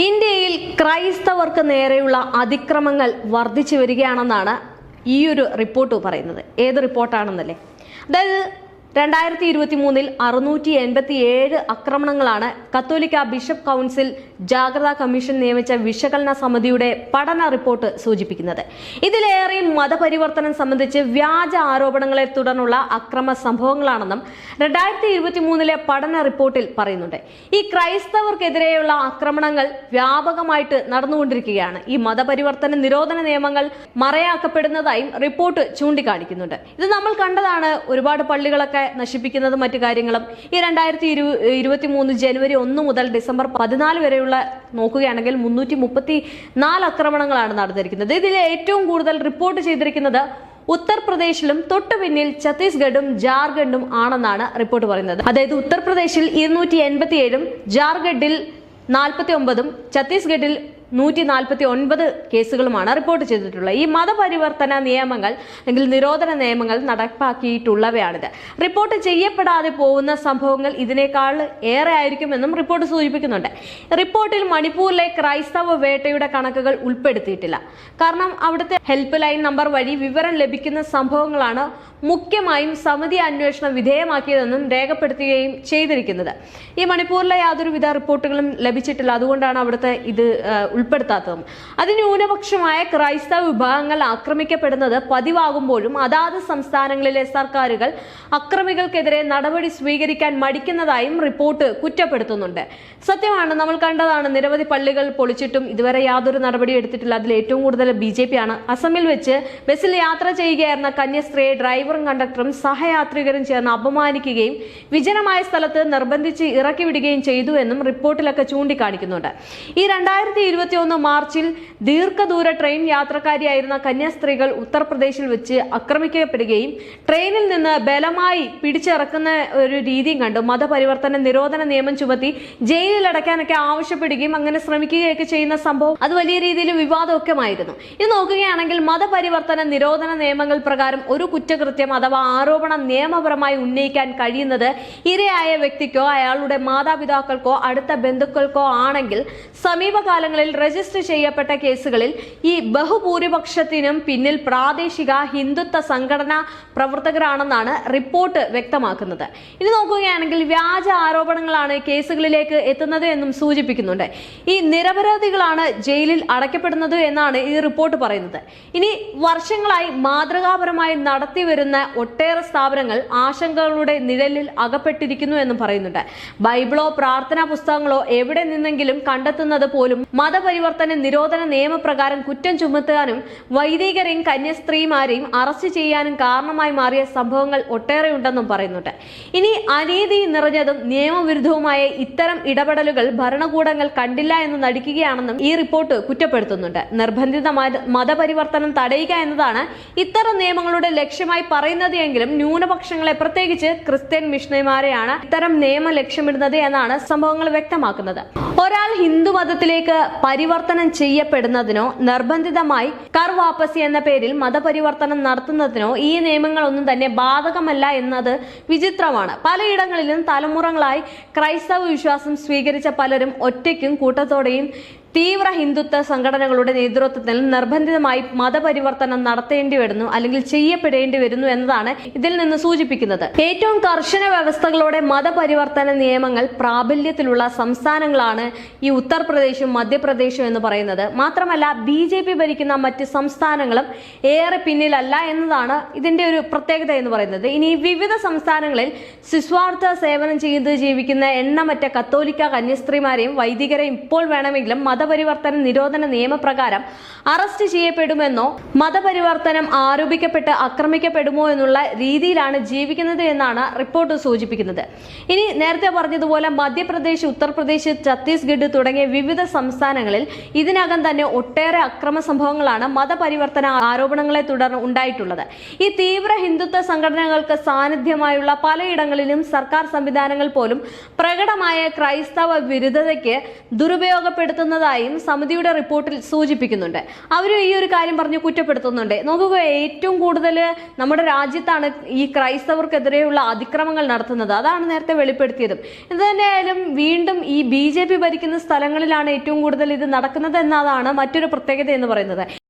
ഇന്ത്യയിൽ ക്രൈസ്തവർക്ക് നേരെയുള്ള അതിക്രമങ്ങൾ വർദ്ധിച്ചു വരികയാണെന്നാണ് ഈ ഒരു റിപ്പോർട്ട് പറയുന്നത്. ഏത് റിപ്പോർട്ടാണെന്നല്ലേ? അതായത് രണ്ടായിരത്തി ഇരുപത്തി മൂന്നിൽ അറുന്നൂറ്റി എൺപത്തി ഏഴ് ആക്രമണങ്ങളാണ് കത്തോലിക്ക ബിഷപ്പ് കൗൺസിൽ ജാഗ്രതാ കമ്മീഷൻ നിയമിച്ച വിശകലന സമിതിയുടെ പഠന റിപ്പോർട്ട് സൂചിപ്പിക്കുന്നത്. ഇതിലേറെ മതപരിവർത്തനം സംബന്ധിച്ച് വ്യാജ ആരോപണങ്ങളെ തുടർന്നുള്ള അക്രമ സംഭവങ്ങളാണെന്നും രണ്ടായിരത്തി ഇരുപത്തി മൂന്നിലെ പഠന റിപ്പോർട്ടിൽ പറയുന്നുണ്ട്. ഈ ക്രൈസ്തവർക്കെതിരെയുള്ള ആക്രമണങ്ങൾ വ്യാപകമായിട്ട് നടന്നുകൊണ്ടിരിക്കുകയാണ്. ഈ മതപരിവർത്തന നിരോധന നിയമങ്ങൾ മറയാക്കപ്പെടുന്നതായും റിപ്പോർട്ട് ചൂണ്ടിക്കാണിക്കുന്നുണ്ട്. ഇത് നമ്മൾ കണ്ടതാണ് ഒരുപാട് പള്ളികളൊക്കെ നശിപ്പിക്കുന്നതും മറ്റു കാര്യങ്ങളും. ഈ രണ്ടായിരത്തി ഇരു ഇരുപത്തി മൂന്ന് ജനുവരി ഒന്ന് മുതൽ ഡിസംബർ പതിനാല് വരെയുള്ള നോക്കുകയാണെങ്കിൽ മുന്നൂറ്റി മുപ്പത്തി നാല് ആക്രമണങ്ങളാണ് നടന്നിരിക്കുന്നത്. ഇതിൽ ഏറ്റവും കൂടുതൽ റിപ്പോർട്ട് ചെയ്തിരിക്കുന്നത് ഉത്തർപ്രദേശിലും തൊട്ടു പിന്നിൽ ഛത്തീസ്ഗഡും ജാർഖണ്ഡും ആണെന്നാണ് റിപ്പോർട്ട് പറയുന്നത്. അതായത് ഉത്തർപ്രദേശിൽ ഇരുന്നൂറ്റി എൺപത്തി ഏഴും ജാർഖണ്ഡിൽ നാൽപ്പത്തി ഒമ്പതും ഛത്തീസ്ഗഡിൽ നൂറ്റി നാൽപ്പത്തി ഒൻപത് കേസുകളുമാണ് റിപ്പോർട്ട് ചെയ്തിട്ടുള്ളത്. ഈ മതപരിവർത്തന നിയമങ്ങൾ അല്ലെങ്കിൽ നിരോധന നിയമങ്ങൾ നടപ്പാക്കിയിട്ടുള്ളവയാണിത്. റിപ്പോർട്ട് ചെയ്യപ്പെടാതെ പോകുന്ന സംഭവങ്ങൾ ഇതിനേക്കാൾ ഏറെ ആയിരിക്കുമെന്നും റിപ്പോർട്ട് സൂചിപ്പിക്കുന്നുണ്ട്. റിപ്പോർട്ടിൽ മണിപ്പൂരിലെ ക്രൈസ്തവ വേട്ടയുടെ കണക്കുകൾ ഉൾപ്പെടുത്തിയിട്ടില്ല. കാരണം അവിടുത്തെ ഹെൽപ്പ് ലൈൻ നമ്പർ വഴി വിവരം ലഭിക്കുന്ന സംഭവങ്ങളാണ് മുഖ്യമായും സമിതി അന്വേഷണം വിധേയമാക്കിയതെന്നും രേഖപ്പെടുത്തുകയും ചെയ്തിരിക്കുന്നത്. ഈ മണിപ്പൂരിലെ യാതൊരുവിധ റിപ്പോർട്ടുകളും ലഭിച്ചിട്ടില്ല. അതുകൊണ്ടാണ് അവിടുത്തെ ഇത് ഉൾപ്പെടുത്താത്തതും. അതിന്യൂനപക്ഷമായ ക്രൈസ്തവ വിഭാഗങ്ങൾ ആക്രമിക്കപ്പെടുന്നത് പതിവാകുമ്പോഴും അതാത് സംസ്ഥാനങ്ങളിലെ സർക്കാരുകൾ അക്രമികൾക്കെതിരെ നടപടി സ്വീകരിക്കാൻ മടിക്കുന്നതായും റിപ്പോർട്ട് കുറ്റപ്പെടുത്തുന്നുണ്ട്. സത്യമാണ് നമ്മൾ കണ്ടതാണ് നിരവധി പള്ളികൾ പൊളിച്ചിട്ടും ഇതുവരെ യാതൊരു നടപടി എടുത്തിട്ടില്ല. അതിൽ ഏറ്റവും കൂടുതൽ ബി ജെ പി ആണ് അസമിൽ വെച്ച് ബസ്സിൽ യാത്ര ചെയ്യുകയായിരുന്ന കന്യാസ്ത്രീയെ ഡ്രൈവറും കണ്ടക്ടറും സഹയാത്രികരും ചേർന്ന് അപമാനിക്കുകയും വിജനമായ സ്ഥലത്ത് നിർബന്ധിച്ച് ഇറക്കി വിടുകയും ചെയ്തു എന്നും റിപ്പോർട്ടിലൊക്കെ ചൂണ്ടിക്കാണിക്കുന്നുണ്ട്. ഈ രണ്ടായിരത്തി ഇരുപത്തി ഒന്ന് മാർച്ചിൽ ദീർഘദൂര ട്രെയിൻ യാത്രക്കാരിയായിരുന്ന കന്യാസ്ത്രീകൾ ഉത്തർപ്രദേശിൽ വെച്ച് ആക്രമിക്കപ്പെടുകയും ട്രെയിനിൽ നിന്ന് ബലമായി പിടിച്ചിറക്കുന്ന ഒരു രീതിയും കണ്ടു. മതപരിവർത്തന നിരോധന നിയമം ചുമത്തി ജയിലിൽ അടയ്ക്കാനൊക്കെ ആവശ്യപ്പെടുകയും അങ്ങനെ ശ്രമിക്കുകയൊക്കെ ചെയ്യുന്ന സംഭവം അത് വലിയ രീതിയിൽ വിവാദമൊക്കെയായിരുന്നു ഇത് നോക്കുകയാണെങ്കിൽ മതപരിവർത്തന നിരോധന നിയമങ്ങൾ പ്രകാരം ഒരു കുറ്റകൃത്യം അഥവാ ആരോപണം നിയമപരമായി ഉന്നയിക്കാൻ കഴിയുന്നത് ഇരയായ വ്യക്തിക്കോ അയാളുടെ മാതാപിതാക്കൾക്കോ അടുത്ത ബന്ധുക്കൾക്കോ ആണെങ്കിൽ സമീപകാലങ്ങളിൽ രജിസ്റ്റർ ചെയ്യപ്പെട്ട കേസുകളിൽ ഈ ബഹുഭൂരിപക്ഷത്തിനും പിന്നിൽ പ്രാദേശിക ഹിന്ദുത്വ സംഘടനാ പ്രവർത്തകരാണെന്നാണ് റിപ്പോർട്ട് വ്യക്തമാക്കുന്നത്. ഇത് നോക്കുകയാണെങ്കിൽ വ്യാജ ആരോപണങ്ങളാണ് കേസുകളിലേക്ക് എത്തുന്നത് എന്നും സൂചിപ്പിക്കുന്നുണ്ട്. ഈ നിരപരാധികളാണ് ജയിലിൽ അടയ്ക്കപ്പെടുന്നത് എന്നാണ് ഈ റിപ്പോർട്ട് പറയുന്നത്. ഇനി വർഷങ്ങളായി മാതൃകാപരമായി നടത്തിവരുന്ന ഒട്ടേറെ സ്ഥാപനങ്ങൾ ആശങ്കകളുടെ നിഴലിൽ അകപ്പെട്ടിരിക്കുന്നു എന്നും പറയുന്നുണ്ട്. ബൈബിളോ പ്രാർത്ഥനാ പുസ്തകങ്ങളോ എവിടെ നിന്നെങ്കിലും കണ്ടെത്തുന്നത് പോലും മതപരിവർത്തന നിരോധന നിയമപ്രകാരം കുറ്റം ചുമത്താനും വൈദികരെയും കന്യാസ്ത്രീമാരെയും അറസ്റ്റ് ചെയ്യാനും കാരണമായി മാറിയ സംഭവങ്ങൾ ഒട്ടേറെ ഉണ്ടെന്നും പറയുന്നുണ്ട്. ഇനി അനീതി നിറഞ്ഞതും നിയമവിരുദ്ധവുമായ ഇത്തരം ഇടപെടലുകൾ ഭരണകൂടങ്ങൾ കണ്ടില്ല എന്ന് നടിക്കുകയാണെന്നും ഈ റിപ്പോർട്ട് കുറ്റപ്പെടുത്തുന്നുണ്ട്. നിർബന്ധിത മതപരിവർത്തനം തടയുക എന്നതാണ് ഇത്തരം നിയമങ്ങളുടെ ലക്ഷ്യമായി പറയുന്നത് എങ്കിലും ന്യൂനപക്ഷങ്ങളെ പ്രത്യേകിച്ച് ക്രിസ്ത്യൻ മിഷണറിമാരെയാണ് ഇത്തരം നിയമം ലക്ഷ്യമിടുന്നത് എന്നാണ് സംഭവങ്ങൾ വ്യക്തമാക്കുന്നത്. ഒരാൾ ഹിന്ദു മതത്തിലേക്ക് പരിവർത്തനം ചെയ്യപ്പെടുന്നതിനോ നിർബന്ധിതമായി കർ വാപ്പസി എന്ന പേരിൽ മതപരിവർത്തനം നടത്തുന്നതിനോ ഈ നിയമങ്ങളൊന്നും തന്നെ ബാധകമല്ല എന്നത് വിചിത്രമാണ്. പലയിടങ്ങളിലും തലമുറകളായി ക്രൈസ്തവ വിശ്വാസം സ്വീകരിച്ച പലരും ഒറ്റയ്ക്കും കൂട്ടത്തോടെയും തീവ്ര ഹിന്ദുത്വ സംഘടനകളുടെ നേതൃത്വത്തിൽ നിർബന്ധിതമായി മതപരിവർത്തനം നടത്തേണ്ടി വരുന്നു അല്ലെങ്കിൽ ചെയ്യപ്പെടേണ്ടി വരുന്നു എന്നതാണ് ഇതിൽ നിന്ന് സൂചിപ്പിക്കുന്നത്. ഏറ്റവും കർശന വ്യവസ്ഥകളോടെ മതപരിവർത്തന നിയമങ്ങൾ പ്രാബല്യത്തിലുള്ള സംസ്ഥാനങ്ങളാണ് ഈ ഉത്തർപ്രദേശും മധ്യപ്രദേശും എന്ന് പറയുന്നത്. മാത്രമല്ല ബി ഭരിക്കുന്ന മറ്റ് സംസ്ഥാനങ്ങളും ഏറെ പിന്നിലല്ല എന്നതാണ് ഇതിന്റെ ഒരു പ്രത്യേകത എന്ന് പറയുന്നത്. ഇനി വിവിധ സംസ്ഥാനങ്ങളിൽ ശിസ്വാർത്ഥ സേവനം ചെയ്ത് ജീവിക്കുന്ന എണ്ണമറ്റ കത്തോലിക്ക കന്യാസ്ത്രീമാരെയും വൈദികരെയും ഇപ്പോൾ വേണമെങ്കിലും മതപരിവർത്തന നിരോധന നിയമപ്രകാരം അറസ്റ്റ് ചെയ്യപ്പെടുമെന്നോ മതപരിവർത്തനം ആരോപിക്കപ്പെട്ട് ആക്രമിക്കപ്പെടുമോ എന്നുള്ള രീതിയിലാണ് ജീവിക്കുന്നത് എന്നാണ് റിപ്പോർട്ട് സൂചിപ്പിക്കുന്നത്. ഇനി നേരത്തെ പറഞ്ഞതുപോലെ മധ്യപ്രദേശ് ഉത്തർപ്രദേശ് ഛത്തീസ്ഗഡ് തുടങ്ങിയ വിവിധ സംസ്ഥാനങ്ങളിൽ ഇതിനകം തന്നെ ഒട്ടേറെ അക്രമ സംഭവങ്ങളാണ് മതപരിവർത്തന ആരോപണങ്ങളെ തുടർന്ന് ഉണ്ടായിട്ടുള്ളത്. ഈ തീവ്ര ഹിന്ദുത്വ സംഘടനകൾക്ക് സാന്നിധ്യമായുള്ള പലയിടങ്ങളിലും സർക്കാർ സംവിധാനങ്ങൾ പോലും പ്രകടമായ ക്രൈസ്തവ വിരുദ്ധതയ്ക്ക് ദുരുപയോഗപ്പെടുത്തുന്നതായി നടക്കുന്നതായും സമിതിയുടെ റിപ്പോർട്ടിൽ സൂചിപ്പിക്കുന്നുണ്ട്. അവരും ഈ ഒരു കാര്യം പറഞ്ഞ് കുറ്റപ്പെടുത്തുന്നുണ്ട്. നോക്കുക ഏറ്റവും കൂടുതൽ നമ്മുടെ രാജ്യത്താണ് ഈ ക്രൈസ്തവർക്കെതിരെയുള്ള അതിക്രമങ്ങൾ നടത്തുന്നത്. അതാണ് നേരത്തെ വെളിപ്പെടുത്തിയതും. ഇത് തന്നെയായാലും വീണ്ടും ഈ ബി ഭരിക്കുന്ന സ്ഥലങ്ങളിലാണ് ഏറ്റവും കൂടുതൽ ഇത് നടക്കുന്നത് എന്നതാണ് മറ്റൊരു പ്രത്യേകത എന്ന് പറയുന്നത്.